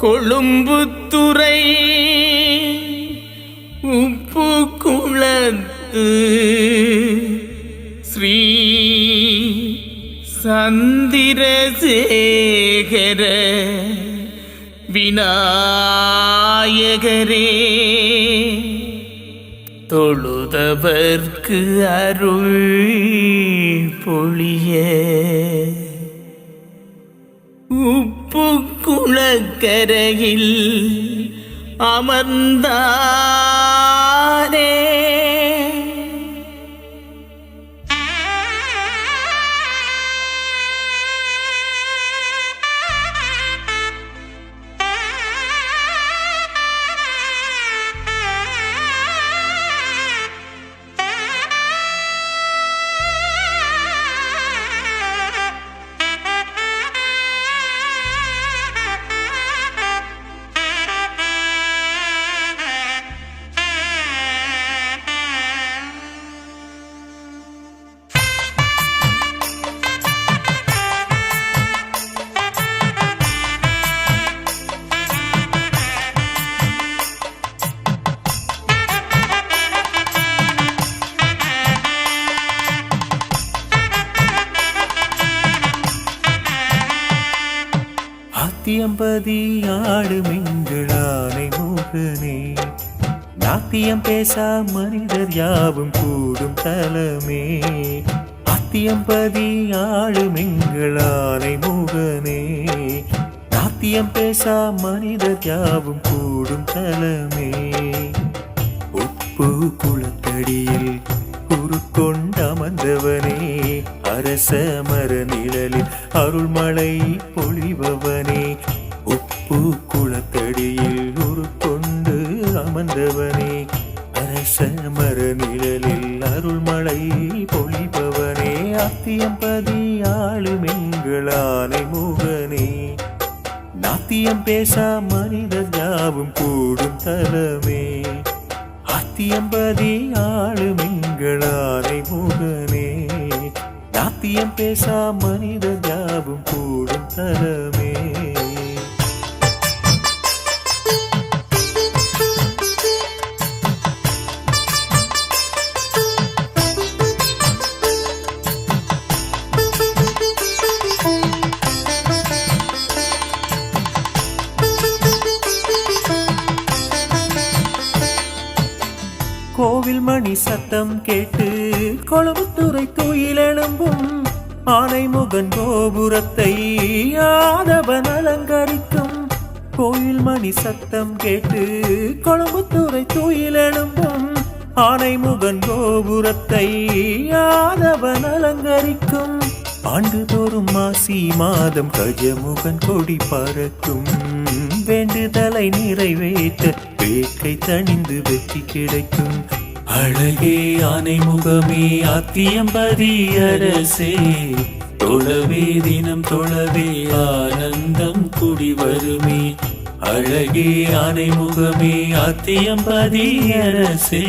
கொழும்புத்துறை உப்பு குளத்து ஸ்ரீ சந்திரசேகர விநாயகரே. தொழுதவர்க்கு அருள் பொழிய. பூக்குளக்கரையில் அமர்ந்தார். ஆத்தியம்பதி ஆடுமெங்களானை மோகனே. நாத்தியம் பேசா மனிதர் யாவும் கூடும் தலமே. ஆத்தியம்பதி ஆடுமெங்களானை மோகனே. நாத்தியம் பேசா மனிதர் யாவும் கூடும் தலமே. உப்பு குளத்தடியில் உருக்கொண்டமர்ந்தவனே அரச மர நிழலில் அருள்மழை பொழிபவனே உப்பு குளத்தடியில் உருக்கொண்டு அமர்ந்தவனே அரச மர நிழலில் அருள்மழை பொழிபவனே அத்தியம்பதி ஆளுமெங்களானை முகனே நாத்தியம் பேசா மனித ஜாவும் கூடும் தலமே. அத்தியம்பதி ஆளுமிங்களானை முகனே. நாத்தியம் பேசா மனித யாவும் கூடும் தலமே சத்தம் கேட்டு கொழும்புத்துறை துயிலெழும்பும் ஆனைமுகன் கோபுரத்தை யாதவன் அலங்கரிக்கும். கோயில் மணி சத்தம் கேட்டு கொழும்புத்துறை துயிலெழும்பும் ஆனைமுகன் கோபுரத்தை யாதவன் அலங்கரிக்கும். ஆண்டுதோறும் மாசி மாதம் கஜமுகன் கொடி பறக்கும். வேண்டுதலை நிறைவேற்ற வேட்கை தணிந்து வெற்றி கிடைக்கும். அழகே ஆனை முகமே அத்தியம்பதி அரசே தொழவே தினம் தொழவே ஆனந்தம் குடி வருமே. அழகே ஆனை முகமே அத்தியம்பதி அரசே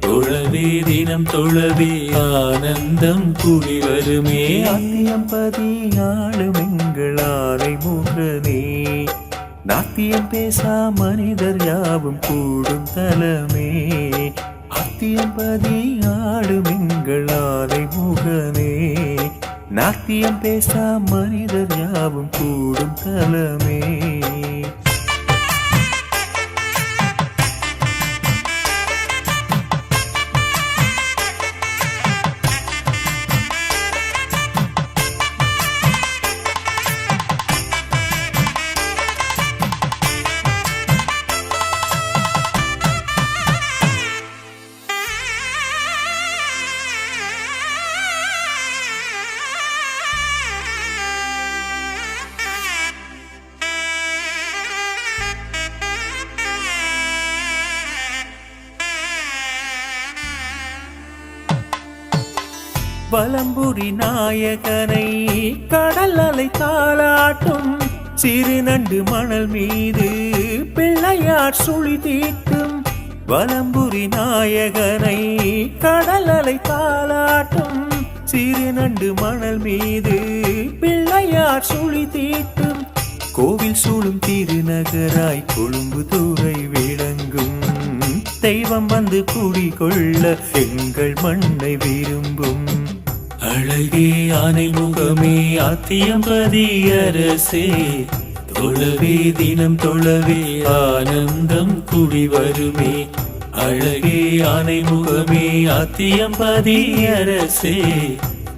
தொழவே தினம் தொழவே ஆனந்தம் குடி வருமே. அத்தியம்பதி ஆளும் எங்கள் ஆனை முகமே. நாத்தியம் பேசா மனிதர் யாவும் கூடும் தலமே. அத்தியம்பதி ஆளுமெங்களானை முகனே நாத்தியம் பேசா மனிதர் யாவும் கூடும் தலமே. வலம்புரி நாயகனை கடல் அலை தாளாட்டும். சிறு நண்டு மணல் மீது பிள்ளையார் சுழி தீட்டும். வலம்புரி நாயகனை கடல் அலை தாளாட்டும். சிறு நண்டு மணல் மீது பிள்ளையார் சுழி தீட்டும். கோவில் சூழும் திருநகராய் கொழும்பு தூரை விளங்கும். தெய்வம் வந்து குடிகொள்ள எங்கள் மண்ணை விரும்பும். அழகே ஆனை முகமே ஆத்தியம்பதி அரசே தொழவே தினம் தொழவே ஆனந்தம் குடி வருமே. அழகே ஆனை முகமே ஆத்தியம்பதி அரசே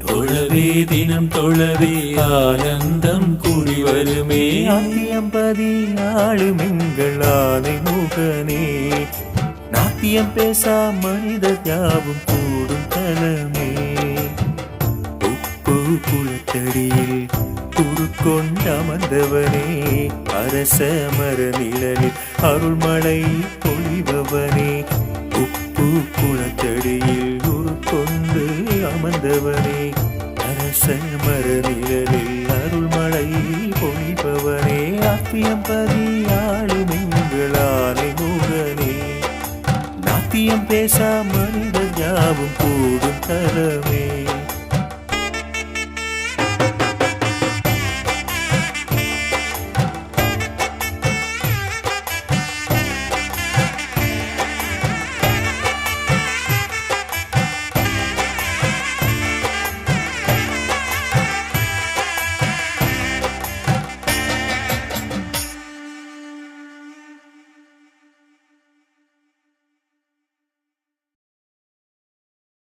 தொழவே தினம் தொழவே ஆனந்தம் கூடி வருமே. ஆத்தியம்பதி ஆளும் எங்கள் ஆனை முகனே. நாத்தியம் பேசா மனித தியாவும் கூடும் தலமே. குளத்தடியில் குறுக்கொண்டு அமர்ந்தவனே அரச மர நிழலில் அருள்மழை பொழிபவனே உப்பு குளத்தடியில் உருக்கொண்டு அமர்ந்தவனே அரச மர நிழலில் அருள்மழை பொழிபவனே அப்பியம்பதி ஆளுமெங்களானை முகனே நாத்தியம் பேசா மனித யாவும் கூடும் தரமே